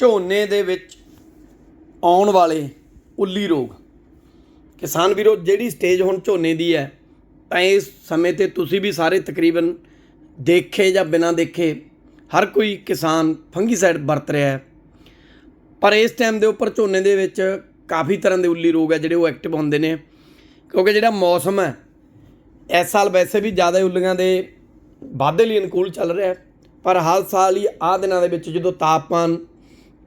ਝੋਨੇ ਦੇ ਵਿੱਚ ਆਉਣ ਵਾਲੇ ਉੱਲੀ ਰੋਗ। ਕਿਸਾਨ ਵੀਰੋ, ਜਿਹੜੀ ਸਟੇਜ ਹੁਣ ਝੋਨੇ ਦੀ ਹੈ, ਤਾਂ ਇਸ ਸਮੇਂ ਤੇ ਤੁਸੀਂ ਵੀ ਸਾਰੇ ਤਕਰੀਬਨ ਦੇਖੇ ਜਾਂ ਬਿਨਾਂ ਦੇਖੇ, ਹਰ ਕੋਈ ਕਿਸਾਨ ਫੰਗੀਸਾਈਡ ਵਰਤ ਰਿਹਾ ਹੈ। ਪਰ ਇਸ ਟਾਈਮ ਦੇ ਉੱਪਰ ਝੋਨੇ ਦੇ ਵਿੱਚ ਕਾਫੀ ਤਰ੍ਹਾਂ ਦੇ ਉੱਲੀ ਰੋਗ ਹੈ, ਜਿਹੜੇ ਉਹ ਐਕਟਿਵ ਹੁੰਦੇ ਨੇ। ਕਿਉਂਕਿ ਜਿਹੜਾ ਮੌਸਮ ਹੈ, ਇਸ ਸਾਲ ਵੈਸੇ ਵੀ ਜ਼ਿਆਦਾ ਉੱਲੀਆਂ ਦੇ ਵਾਧੇ ਲਈ ਅਨੁਕੂਲ ਚੱਲ ਰਿਹਾ ਹੈ। ਪਰ ਹਰ ਸਾਲ ਹੀ ਆਹ ਦਿਨਾਂ ਦੇ ਵਿੱਚ ਜਦੋਂ ਤਾਪਮਾਨ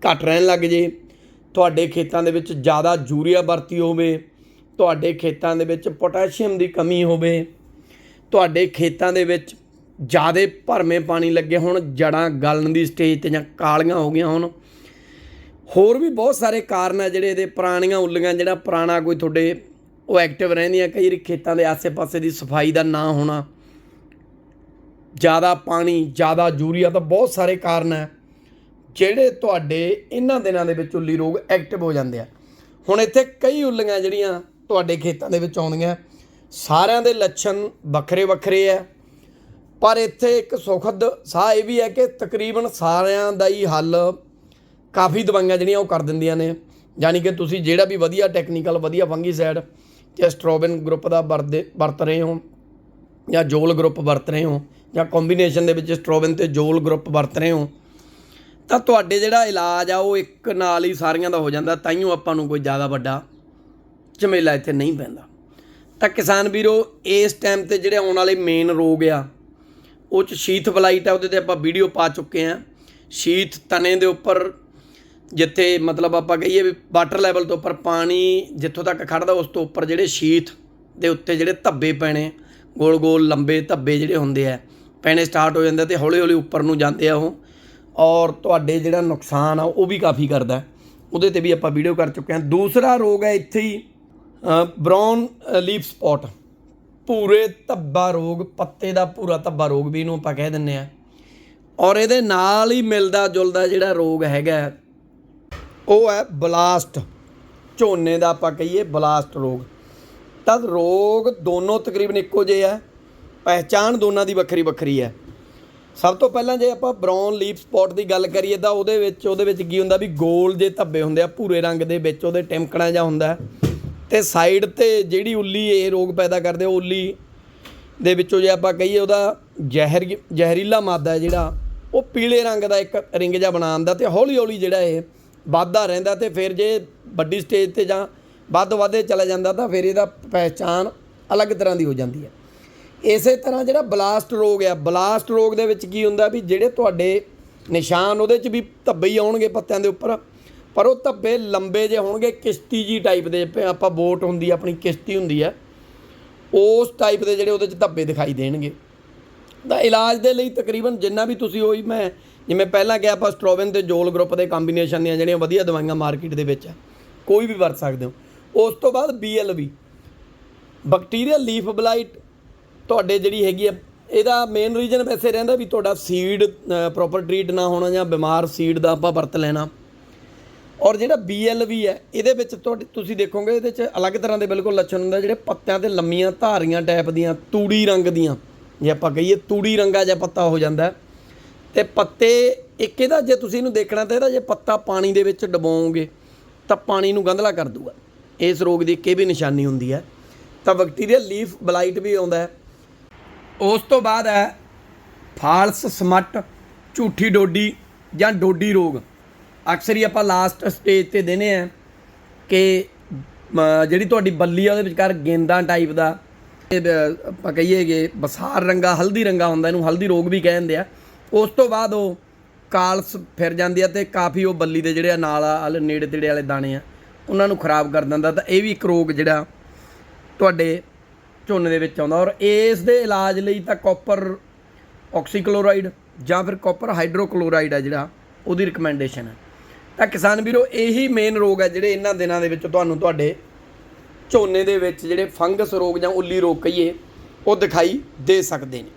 ਘਟ ਰਹਿਣ ਲੱਗ ਜੇ, ਤੁਹਾਡੇ ਖੇਤਾਂ ਦੇ ਵਿੱਚ ਜ਼ਿਆਦਾ ਯੂਰੀਆ ਵਰਤੀ ਹੋਵੇ, ਤੁਹਾਡੇ ਖੇਤਾਂ ਦੇ ਵਿੱਚ ਪੋਟਾਸ਼ੀਅਮ ਦੀ ਕਮੀ ਹੋਵੇ, ਤੁਹਾਡੇ ਖੇਤਾਂ ਦੇ ਵਿੱਚ ਜ਼ਿਆਦਾ ਭਰਮੇ ਪਾਣੀ ਲੱਗੇ ਹੁਣ, ਜੜਾਂ ਗਲਣ ਦੀ ਸਟੇਜ ਤੇ ਜਾਂ ਕਾਲੀਆਂ ਹੋ ਗਈਆਂ ਹੁਣ। ਹੋਰ ਵੀ ਬਹੁਤ ਸਾਰੇ ਕਾਰਨ ਆ ਜਿਹੜੇ ਇਹਦੇ ਪੁਰਾਣੀਆਂ ਉੱਲੀਆਂ, ਜਿਹੜਾ ਪੁਰਾਣਾ ਕੋਈ ਤੁਹਾਡੇ ਉਹ ਐਕਟਿਵ ਰਹਿੰਦੀਆਂ, ਕਈ ਵਾਰੀ ਖੇਤਾਂ ਦੇ ਆਸੇ-ਪਾਸੇ ਦੀ ਸਫ਼ਾਈ ਦਾ ਨਾ ਹੋਣਾ। ਜ਼ਿਆਦਾ ਪਾਣੀ, ਜ਼ਿਆਦਾ ਯੂਰੀਆ ਤਾਂ ਬਹੁਤ ਸਾਰੇ ਕਾਰਨ ਹੈ ਜਿਹੜੇ ਤੁਹਾਡੇ ਇਹਨਾਂ ਦਿਨਾਂ ਦੇ ਵਿੱਚ ਉੱਲੀ ਰੋਗ ਐਕਟਿਵ ਹੋ ਜਾਂਦੇ ਆ। ਹੁਣ ਇੱਥੇ ਕਈ ਉੱਲੀਆਂ ਜਿਹੜੀਆਂ ਤੁਹਾਡੇ ਖੇਤਾਂ ਦੇ ਵਿੱਚ ਆਉਂਦੀਆਂ। ਸਾਰਿਆਂ ਦੇ ਲੱਛਣ ਵੱਖਰੇ ਵੱਖਰੇ ਆ। ਪਰ ਇੱਥੇ ਇੱਕ ਸੁਖਦ ਸਾਹ ਇਹ ਵੀ ਹੈ ਕਿ ਤਕਰੀਬਨ ਸਾਰਿਆਂ ਦਾ ਹੀ ਹੱਲ ਕਾਫੀ ਦਵਾਈਆਂ ਜਿਹੜੀਆਂ ਉਹ ਕਰ ਦਿੰਦੀਆਂ ਨੇ। ਯਾਨੀ ਕਿ ਤੁਸੀਂ ਜਿਹੜਾ ਵੀ ਵਧੀਆ ਟੈਕਨੀਕਲ ਵਧੀਆ ਫੰਗੀਸਾਈਡ ਜਾਂ ਸਟ੍ਰੋਬਨ ਗਰੁੱਪ ਦਾ ਵਰਦੇ, ਵਰਤ ਰਹੇ ਹੋ ਜਾਂ ਜੋਲ ਗਰੁੱਪ ਵਰਤ ਰਹੇ ਹੋ ਜਾਂ ਕੰਬੀਨੇਸ਼ਨ ਦੇ ਵਿੱਚ ਸਟ੍ਰੋਬਨ ਤੇ ਜੋਲ ਗਰੁੱਪ ਵਰਤ ਰਹੇ ਹੋ ਤਾਂ ਤੁਹਾਡੇ ਜਿਹੜਾ ਇਲਾਜ ਆ, ਉਹ ਇੱਕ ਨਾਲ ਹੀ ਸਾਰੀਆਂ ਦਾ ਹੋ ਜਾਂਦਾ ਤਾਈਓ ਆਪਾਂ ਨੂੰ ਕੋਈ ਜ਼ਿਆਦਾ ਵੱਡਾ ਝਮੇਲਾ ਇੱਥੇ ਨਹੀਂ ਪੈਂਦਾ। ਤਾਂ ਕਿਸਾਨ ਵੀਰੋ, ਇਸ ਟਾਈਮ ਤੇ ਜਿਹੜੇ ਆਉਣ ਵਾਲੇ ਮੇਨ ਰੋਗ ਆ, ਉਹ ਚ ਸ਼ੀਥ ਬਲਾਈਟ ਆ, ਉਹਦੇ ਤੇ ਆਪਾਂ ਵੀਡੀਓ ਪਾ ਚੁੱਕੇ ਆ। ਸ਼ੀਥ ਤਣੇ ਦੇ ਉੱਪਰ ਜਿੱਥੇ ਮਤਲਬ ਆਪਾਂ ਕਹੀਏ ਵੀ ਵਾਟਰ ਲੈਵਲ ਤੋਂ ਉੱਪਰ ਪਾਣੀ ਜਿੱਥੋਂ ਤੱਕ ਖੜਦਾ ਉਸ ਤੋਂ ਉੱਪਰ ਜਿਹੜੇ ਸ਼ੀਥ ਦੇ ਉੱਤੇ ਜਿਹੜੇ ਧੱਬੇ ਪੈਣੇ ਗੋਲ ਗੋਲ ਲੰਬੇ ਧੱਬੇ ਜਿਹੜੇ ਹੁੰਦੇ ਆ, ਪੈਣੇ ਸਟਾਰਟ ਹੋ ਜਾਂਦੇ ਤੇ ਹੌਲੀ ਹੌਲੀ ਉੱਪਰ ਨੂੰ ਜਾਂਦੇ ਆ ਉਹ। ਔਰ ਤੁਹਾਡੇ ਜਿਹੜਾ ਨੁਕਸਾਨ ਆ, ਉਹ ਵੀ ਕਾਫੀ ਕਰਦਾ ਉਹਦੇ ਤੇ ਵੀ ਆਪਾਂ ਵੀਡੀਓ ਕਰ ਚੁੱਕੇ ਹਾਂ। ਦੂਸਰਾ ਰੋਗ ਹੈ ਇੱਥੇ ਹੀ ਬ੍ਰਾਊਨ ਲੀਫ ਸਪੌਟ ਭੂਰੇ ਧੱਬਾ ਰੋਗ, ਪੱਤੇ ਦਾ ਭੂਰਾ ਧੱਬਾ ਰੋਗ ਵੀ ਇਹਨੂੰ ਆਪਾਂ ਕਹਿ ਦਿੰਨੇ ਆ ਔਰ ਇਹਦੇ ਨਾਲ ਹੀ ਮਿਲਦਾ ਜੁਲਦਾ ਜਿਹੜਾ ਰੋਗ ਹੈਗਾ ਉਹ ਹੈ ਬਲਾਸਟ ਝੋਨੇ ਦਾ ਆਪਾਂ ਕਹੀਏ ਬਲਾਸਟ ਰੋਗ। ਤਦ ਰੋਗ ਦੋਨੋਂ ਤਕਰੀਬਨ ਇੱਕੋ ਜਿਹੇ ਆ। ਪਹਿਚਾਣ ਦੋਨਾਂ ਦੀ ਵੱਖਰੀ ਵੱਖਰੀ ਹੈ। ਸਭ ਤੋਂ ਪਹਿਲਾਂ ਜੇ ਆਪਾਂ ਬ੍ਰਾਊਨ ਲੀਫ ਸਪੌਟ ਦੀ ਗੱਲ ਕਰੀਏ ਤਾਂ ਉਹਦੇ ਵਿੱਚ ਉਹਦੇ ਵਿੱਚ ਕੀ ਹੁੰਦਾ ਵੀ ਗੋਲ ਜੇ ਧੱਬੇ ਹੁੰਦੇ ਆ, ਭੂਰੇ ਰੰਗ ਦੇ ਵਿੱਚ ਉਹਦੇ ਟਿਮਕਣਾ ਜਿਹਾ ਹੁੰਦਾ ਹੈ। ਤੇ ਸਾਈਡ ਤੇ ਜਿਹੜੀ ਉੱਲੀ ਇਹ ਰੋਗ ਪੈਦਾ ਕਰਦੇ ਉਹ ਉੱਲੀ ਦੇ ਵਿੱਚੋਂ ਜੇ ਆਪਾਂ ਕਹੀਏ ਉਹਦਾ ਜ਼ਹਿਰ, ਜ਼ਹਿਰੀਲਾ ਮਾਦਾ ਜਿਹੜਾ, ਉਹ ਪੀਲੇ ਰੰਗ ਦਾ ਇੱਕ ਰਿੰਗ ਜਿਹਾ ਬਣਾਉਂਦਾ ਤੇ ਹੌਲੀ ਹੌਲੀ ਜਿਹੜਾ ਇਹ ਵੱਧਦਾ ਰਹਿੰਦਾ ਤੇ ਫਿਰ ਜੇ ਵੱਡੀ ਸਟੇਜ ਤੇ ਜਾਂ ਵੱਧ ਵਧੇ ਚਲਾ ਜਾਂਦਾ ਤਾਂ ਫਿਰ ਇਹਦਾ ਪਹਿਚਾਨ ਅਲੱਗ ਤਰ੍ਹਾਂ ਦੀ ਹੋ ਜਾਂਦੀ ਹੈ ਇਸੇ ਤਰ੍ਹਾਂ ਜਿਹੜਾ ਬਲਾਸਟ ਰੋਗ ਆ, ਬਲਾਸਟ ਰੋਗ ਦੇ ਵਿੱਚ ਕੀ ਹੁੰਦਾ ਵੀ ਜਿਹੜੇ ਤੁਹਾਡੇ ਨਿਸ਼ਾਨ ਉਹਦੇ 'ਚ ਵੀ ਧੱਬੇ ਹੀ ਆਉਣਗੇ ਪੱਤਿਆਂ ਦੇ ਉੱਪਰ, ਪਰ ਉਹ ਧੱਬੇ ਲੰਬੇ ਜੇ ਹੋਣਗੇ, ਕਿਸ਼ਤੀ ਜੀ ਟਾਈਪ ਦੇ ਆਪਾਂ ਬੋਟ ਹੁੰਦੀ ਆਪਣੀ ਕਿਸ਼ਤੀ ਹੁੰਦੀ ਆ, ਉਸ ਟਾਈਪ ਦੇ ਜਿਹੜੇ ਉਹਦੇ 'ਚ ਧੱਬੇ ਦਿਖਾਈ ਦੇਣਗੇ। ਤਾਂ ਇਲਾਜ ਦੇ ਲਈ ਤਕਰੀਬਨ ਜਿੰਨਾ ਵੀ ਤੁਸੀਂ ਹੋਈ ਮੈਂ, ਜਿਵੇਂ ਪਹਿਲਾਂ ਕਿਹਾ ਆਪਾਂ ਸਟ੍ਰੋਬਨ ਤੇ ਜੋਲ ਗਰੁੱਪ ਦੇ ਕੰਬੀਨੇਸ਼ਨ ਦੀਆਂ ਜਿਹੜੀਆਂ ਵਧੀਆ ਦਵਾਈਆਂ ਮਾਰਕੀਟ ਦੇ ਵਿੱਚ ਆ, ਕੋਈ ਵੀ ਵਰਤ ਸਕਦੇ ਹੋ। ਉਸ ਤੋਂ ਬਾਅਦ BLV ਬੈਕਟੀਰੀਅਲ ਲੀਫ ਬਲਾਈਟ ਤੁਹਾਡੇ ਜਿਹੜੀ ਹੈਗੀ ਆ, ਇਹਦਾ ਮੇਨ ਰੀਜ਼ਨ ਵੈਸੇ ਰਹਿੰਦਾ ਵੀ ਤੁਹਾਡਾ ਸੀਡ ਪ੍ਰੋਪਰ ਟ੍ਰੀਟ ਨਾ ਹੋਣਾ ਜਾਂ ਬਿਮਾਰ ਸੀਡ ਦਾ ਆਪਾਂ ਵਰਤ ਲੈਣਾ। ਔਰ ਜਿਹੜਾ BLV ਹੈ, ਇਹਦੇ ਵਿੱਚ ਤੁਹਾਡੇ ਤੁਸੀਂ ਦੇਖੋਗੇ, ਇਹਦੇ 'ਚ ਅਲੱਗ ਤਰ੍ਹਾਂ ਦੇ ਬਿਲਕੁਲ ਲੱਛਣ ਹੁੰਦਾ ਜਿਹੜੇ ਪੱਤਿਆਂ ਤੇ ਲੰਮੀਆਂ ਧਾਰੀਆਂ ਟਾਈਪ ਦੀਆਂ, ਤੂੜੀ ਰੰਗ ਦੀਆਂ। ਜੇ ਆਪਾਂ ਕਹੀਏ ਤੂੜੀ ਰੰਗਾ ਜਿਹਾ ਪੱਤਾ ਹੋ ਜਾਂਦਾ ਹੈ। ਤੇ ਪੱਤੇ, ਇੱਕ ਇਹਦਾ ਜੇ ਤੁਸੀਂ ਇਹਨੂੰ ਦੇਖਣਾ ਤਾਂ ਇਹਦਾ ਜੇ ਪੱਤਾ ਪਾਣੀ ਦੇ ਵਿੱਚ ਡਬੋਓਗੇ ਤਾਂ ਪਾਣੀ ਨੂੰ ਗੰਧਲਾ ਕਰ ਦੂਗਾ। ਇਸ ਰੋਗ ਦੀ ਇੱਕ ਇਹ ਵੀ ਨਿਸ਼ਾਨੀ ਹੁੰਦੀ ਹੈ। ਤਾਂ ਬੈਕਟੀਰੀਆ ਲੀਫ ਬਲਾਈਟ ਵੀ ਆਉਂਦਾ ਹੈ। ਉਸ ਤੋਂ ਬਾਅਦ ਹੈ ਫਾਲਸ, ਸਮੱਟ, ਝੂਠੀ ਡੋਡੀ ਜਾਂ ਡੋਡੀ ਰੋਗ। ਅਕਸਰ ਹੀ ਆਪਾਂ ਲਾਸਟ ਸਟੇਜ ਤੇ ਦੇਨੇ ਆ ਕਿ ਜਿਹੜੀ ਤੁਹਾਡੀ ਬੱਲੀ ਆ, ਉਹਦੇ ਵਿਚਕਾਰ ਗੇਂਦਾਂ ਟਾਈਪ ਦਾ ਆਪਾਂ ਕਹੀਏ ਕਿ ਬਸਾਰ ਰੰਗਾ, ਹਲਦੀ ਰੰਗਾ ਹੁੰਦਾ, ਇਹਨੂੰ ਹਲਦੀ ਰੋਗ ਵੀ ਕਹਿੰਦੇ ਆ। ਉਸ ਤੋਂ ਬਾਅਦ ਉਹ ਕਾਲਸ ਫਿਰ ਜਾਂਦੀ ਆ ਤੇ ਕਾਫੀ ਉਹ ਬੱਲੀ ਦੇ ਜਿਹੜੇ ਨਾਲ ਵਾਲੇ ਨੇੜੇ ਤੇੜੇ ਵਾਲੇ ਦਾਣੇ ਆ, ਉਹਨਾਂ ਨੂੰ ਖਰਾਬ ਕਰ ਦਿੰਦਾ। ਤਾਂ ਇਹ ਵੀ ਇੱਕ ਰੋਗ ਜਿਹੜਾ ਤੁਹਾਡੇ ਝੋਨੇ ਦੇ ਵਿੱਚ ਆਉਂਦਾ ਔਰ ਇਸ ਦੇ ਇਲਾਜ ਲਈ ਤਾਂ ਕਾਪਰ ਆਕਸੀਕਲੋਰਾਈਡ ਜਾਂ ਫਿਰ ਕਾਪਰ ਹਾਈਡਰੋਕਲੋਰਾਈਡ ਹੈ ਜਿਹੜਾ, ਉਹਦੀ ਰეკਮੈਂਡੇਸ਼ਨ ਹੈ। ਤਾਂ ਕਿਸਾਨ ਵੀਰੋ, ਇਹੀ ਮੇਨ ਰੋਗ ਹੈ ਜਿਹੜੇ ਇਹਨਾਂ ਦਿਨਾਂ ਦੇ ਵਿੱਚ ਤੁਹਾਨੂੰ ਤੁਹਾਡੇ ਝੋਨੇ ਦੇ ਵਿੱਚ ਜਿਹੜੇ ਫੰਗਸ ਰੋਗ ਜਾਂ ਉੱਲੀ ਰੋਗ ਕਹੀਏ, ਉਹ ਦਿਖਾਈ ਦੇ ਸਕਦੇ ਨੇ।